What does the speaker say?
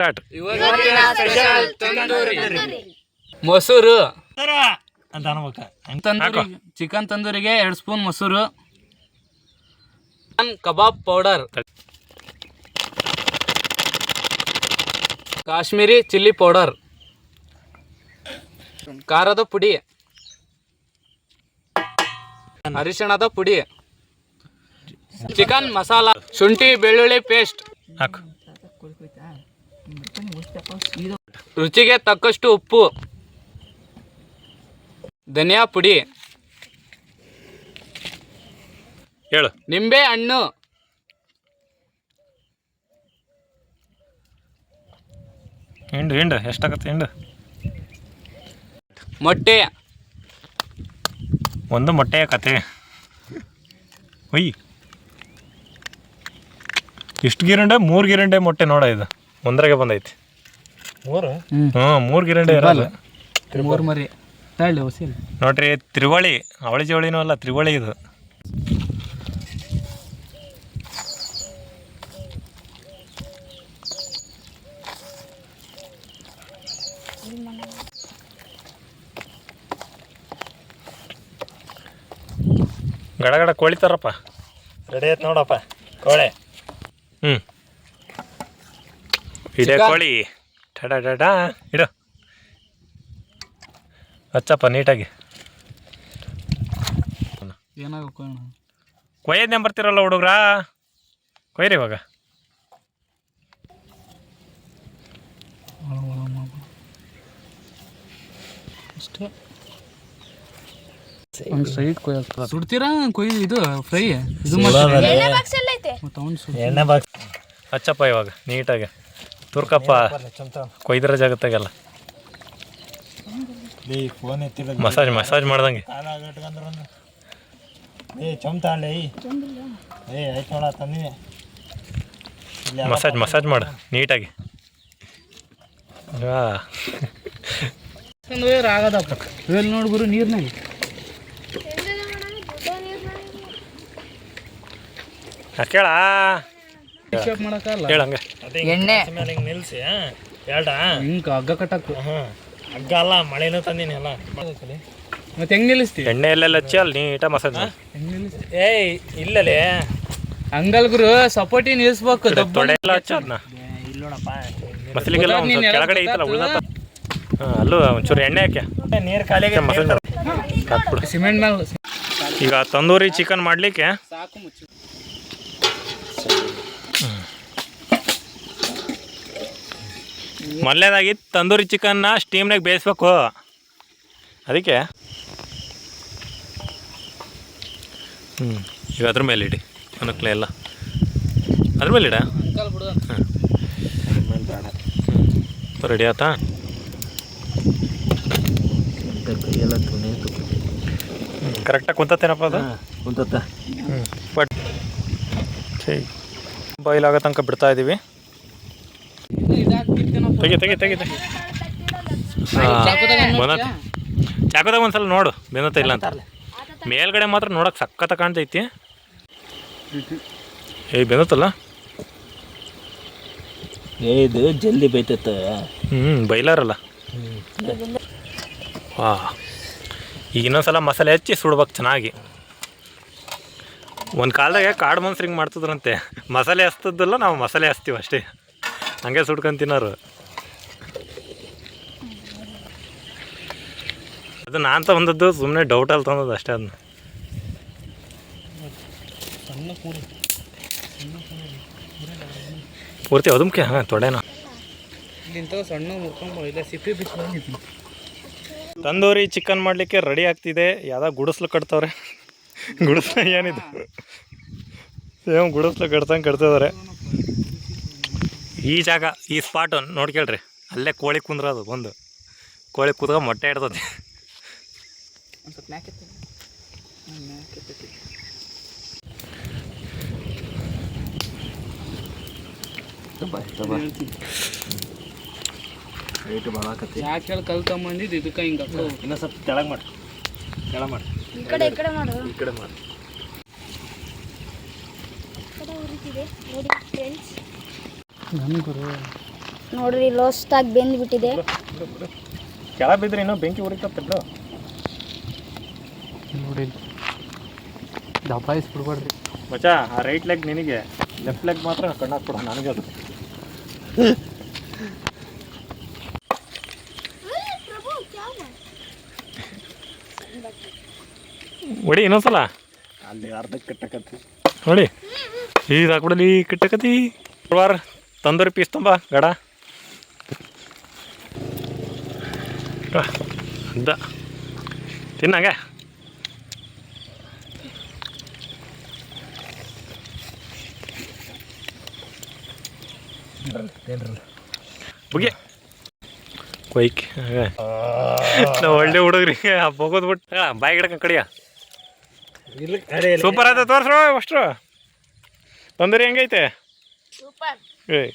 Start. ಮೊಸರು. ಅಂತ ಅನ್ಬೇಕ. ತಂದೂರಿ ಚಿಕನ್ ತಂದೂರಿಗೆ ಎರಡು ಸ್ಪೂನ್ ಮೊಸರು. Kebab powder. Kashmiri chilli powder. ಖಾರದ ಪುಡಿ. ಅರಿಶಿಣದ ಪುಡಿ. ಚಿಕನ್ ಮಸಾಲ. ಶುಂಠಿ ಬೆಳ್ಳುಳ್ಳಿ ಪೇಸ್ಟ್. ಹಾಕು. ರುಚಿಗೆ ತಕ್ಕಷ್ಟು ಉಪ್ಪು ಧನಿಯಾ ಪುಡಿ ಹೇಳು. ನಿಂಬೆ ಹಣ್ಣು ಹಿಂಡು ಹಿಂಡು ಎಷ್ಟಾಗತ್ತೆ ಹಿಂಡು? ಮೊಟ್ಟೆ. ಒಂದು ಮೊಟ್ಟೆಯ ಕತೆ ಒಯ್ ಇಷ್ಟು ಗಿರಂಡೆ ಮೂರು ಗಿರಂಡೆ ಮೊಟ್ಟೆ ನೋಡ ಇದು. ಒಂದ್ರಾಗೆ ಬಂದೈತಿ. ಮೂರು? ಹ್ಞೂ ಮೂರು ಗಿರಂಡೆ ಇರಲ್ಲ. ಮೂರು ಮರಿ. ತಳ್ಳಿ ಹೊಸಿಲ್ ನೋಡ್ರಿ ತ್ರಿವಳಿ. ಅವಳಿ ಜವಳಿನೂ ಅಲ್ಲ ತ್ರಿವಳಿ ಇದು. ಗಡ ಗಡ ಕೋಳಿ ತರಪ್ಪ. ರೆಡಿ ಆಯ್ತು ನೋಡಪ್ಪ. ಕೋಳೆ. ಹ್ಞೂ ಇದೆ ಕೋಳಿ. ಟಡ ಟಡ ಇಡು. ಹಚ್ಚಪ್ಪ ನೀಟಾಗಿ. ಕೊಯ್ಯದ್ ಕೊಯ್ಯದ್ನೇ ಬರ್ತಿರಲ್ಲ ಹುಡುಗ್ರ? ಕೊಯ್ರಿ ಇವಾಗ. ಅಷ್ಟೇ. ಒಂದು ಸೈಡ್ ಕೊಯ್ಯಕ್ಕೆ ಸುಡ್ತೀರಾ? ಕೊಯ್ ಇದು ಫ್ರೈ. ಇದು ಮತ್ತೆ ಅವ್ನು ಸುಡ್ ಎಣ್ಣೆ ಬಾಕ್ಸ್ ಹಚ್ಚಪ್ಪ ಇವಾಗ ನೀಟಾಗಿ. ತುರ್ಕಪ್ಪ. ಕೊಯ್ದ್ರ ಜಾಗತ್ತಾಗೆಲ್ಲ ಮಸಾಜ್ ಮಸಾಜ್ ಮಾಡ್ದಂಗೆ. ಮಸಾಜ್ ಮಸಾಜ್ ಮಾಡು ನೀಟಾಗಿ. ನೋಡ್ಬರು ನೀರ್ನಾಗ. ಕೇಳ. ಹೇಳಂಗೆ ಎಣ್ಣೆ. ಮೇಲೆ ಹಿಂಗೆ ನಿಲ್ಸಿ ಹೇಳ್ಡ ಹಿಂಗ ಹಗ್ಗ ಕಟ್ಟಕ್ಕು ಹಾಂ ಹಗ್ಗ ಅಲ್ಲ ಮಳೆನೂ ತಂದಿನಿ ಎಲ್ಲ ಮತ್ತೆ ಹೆಂಗ್ ನಿಲ್ಲಿಸ್ತೀವಿ ಎಣ್ಣೆ ಎಲ್ಲ ಹಚ್ಚಿ ಅಲ್ಲಿ ಮಸಾಜ್ ಏಯ್ ಇಲ್ಲಲೇ. ಹಂಗಲ್ ಗುರು ಸಪೋರ್ಟಿ ನಿಲ್ಲಿಸ್ಬೇಕು ದಬ್ಬ ತೊಡೆ ಎಲ್ಲ ಹಚ್ಚ ಅದನ್ನ ಮಸಲಿಗೆಲ್ಲ ಕೆಳಗಡೆ ಐತಲ್ಲ ಅಲ್ಲೂ ಒಂಚೂರು ಎಣ್ಣೆ ಹಾಕ್ಯ? ನೀರು ಖಾಲಿಗೆ ಮಸಾಜ್ ಮಾಡು ಹಾಕ್ಬಿಡು. ಸಿಮೆಂಟ್ ಮೇಲೆ ಈಗ ತಂದೂರಿ ಚಿಕನ್ ಮಾಡಲಿಕ್ಕೆ ಮೊದಲನೇದಾಗಿ ತಂದೂರಿ ಚಿಕನ್ನ ಸ್ಟೀಮ್ನಾಗ ಬೇಯಿಸ್ಬೇಕು. ಅದಕ್ಕೆ. ಹ್ಞೂ ಈಗ ಅದ್ರ ಮೇಲೆ ಇಡಿ. ಅನುಕೂಲ ಎಲ್ಲ. ಅದ್ರ ಮೇಲೆ ಇಡ. ಹ್ಞೂ ಬಿಡು ರೆಡಿ ಆಯ್ತಾ ಕರೆಕ್ಟಾಗಿ ಕುಂತತ್ತೇನಪ್ಪ ಅದು? ಕುಂತತ್ತ. ಹ್ಞೂ ಬಟ್ ಸರಿ ಬಾಯ್ಲ್ ಆಗೋ ತನಕ ಬಿಡ್ತಾ ಇದ್ದೀವಿ ತೆಗಿ ತೆಗಿ ತೆಗಿ ತೆಗಿ. ಚಾಕುದಾಗ ಬಂದತ್ತೆ ಚಾಕೋದಾಗ ಒಂದ್ಸಲ ನೋಡು ಬೆಂದತ್ತ ಇಲ್ಲ ಅಂತ. ಮೇಲ್ಗಡೆ ಮಾತ್ರ ನೋಡಕ್ಕೆ ಸಖತ್ತ ಕಾಣ್ತೈತಿ. ಏ ಬೆಂದತ್ತಲ್ಲ ಏ ಇದು ಜಲ್ದಿ ಬೈತತ್ತ ಹ್ಞೂ ಬೈಲಾರಲ್ಲ. ವಾ. ಈಗ ಇನ್ನೊಂದ್ಸಲ ಮಸಾಲೆ ಹಚ್ಚಿ ಸುಡ್ಬೇಕು ಚೆನ್ನಾಗಿ. ಒಂದು ಕಾಲದಾಗ ಕಾಡು ಮನ್ಸ್ರಿಂಗ್ ಹಿಂಗೆ ಮಾಡ್ತಿದ್ರಂತೆ. ಮಸಾಲೆ ಹಚ್ತದ್ದಲ್ಲ ನಾವು ಮಸಾಲೆ ಹಚ್ತೀವಿ ಅಷ್ಟೇ. ಹಂಗೆ ಸುಡ್ಕೊಂಡು ತಿನ್ನೋರು. ಅದು ನಾನು ತಂದದ್ದು ಸುಮ್ಮನೆ ಅಲ್ಲಿ ತಂದದ್ದು ಅಷ್ಟೇ ಅದನ್ನ ಪೂರ್ತಿ ಅದಕ್ಕೆ ಹಾಂ ತೊಡೆನ. ತಂದೂರಿ ಚಿಕನ್ ಮಾಡಲಿಕ್ಕೆ ರೆಡಿ ಆಗ್ತಿದೆ. ಯಾವ್ದೋ ಗುಡಿಸ್ಲು ಕಟ್ತವ್ರೆ. ಗುಡಿಸ್ಲು ಏನಿದೆ? ಸೇಮ್ ಗುಡಿಸ್ಲು ಕಟ್ತಂಗೆ ಕಟ್ತಿದ್ದಾರೆ ಈ ಜಾಗ ಈ ಸ್ಪಾಟು ನೋಡ್ಕೇಳ್ರಿ ಅಲ್ಲೇ ಕೋಳಿ ಕುಂದ್ರದು ಒಂದು ಕೋಳಿ ಕುದ್ಗ ಮೊಟ್ಟೆ ಇಡ್ತದೆ. ಒಂದು ಸ್ವಲ್ಪ ಮ್ಯಾಕೆ ಮ್ಯಾಕೆ ರೇಟ್ ಭಾಳ ಆಕತಿ. ಯಾಕೆ ಹೇಳಿ ಕಲ್ತಂಬಂದಿದ್ದು ಇದಕ್ಕೆ ಹಿಂಗೆ ಇನ್ನೂ ಸ್ವಲ್ಪ ಕೆಳಗೆ ಮಾಡಿ. ಕೆಳಗೆ ಮಾಡಿ. ಈ ಕಡೆ ಈ ಕಡೆ ಮಾಡು. ಈ ಕಡೆ ನೋಡ್ರಿ ಲೋಸ್ತಾಗಿ ಬೆಂದ್ಬಿಟ್ಟಿದೆ. ಕೆಳ ಬಿದ್ರೆ ಇನ್ನೂ ಬೆಂಕಿ ಉರಿತತ್ತೆ ಬಿಡು. ನೋಡಿ ದಬಾಯಿಸ್ಬಿಡ್ಬೇಡ್ರಿ ಮಚ್ಚಾ ಆ ರೈಟ್ ಲೆಗ್ ನಿನಗೆ. ಲೆಫ್ಟ್ ಲೆಗ್ ಮಾತ್ರ ಕಣ್ಣಾಕ್ಬಿಡ ನನಗೆ ಅದು. ಹೊಡಿ ಇನ್ನೊಂದ್ಸಲ. ಅಲ್ಲಿ ಅರ್ಧಕ್ಕೆ ಕಟ್ಟಕತ್ತಿ ನೋಡಿ ಈಗ ಹಾಕ್ಬಿಡಲಿ ಕಟ್ಟಕತಿ ವಾರ ತಂದೂರಿ ಪೀಸ್ ತುಂಬ ಗಡ. ಅದ ತಿನ್ನಂಗ ಬುಗ್ಗೆ ಕೊಯ್ಕ್ ನಾವು ಒಳ್ಳೆ ಹುಡುಗ್ರಿ. ಹೋಗೋದು ಬಿಟ್ಟು ಬಾಯಿ ಗಿಡಕ್ಕೆ ಕಡಿಯ? ಸೂಪರ್ ಆಯ್ತು ತೋರ್ಸ್ರೋ ಅಷ್ಟು ತೊಂದರೆ ಹೆಂಗೈತೆ? ಸೂಪರ್ ಏಯ್.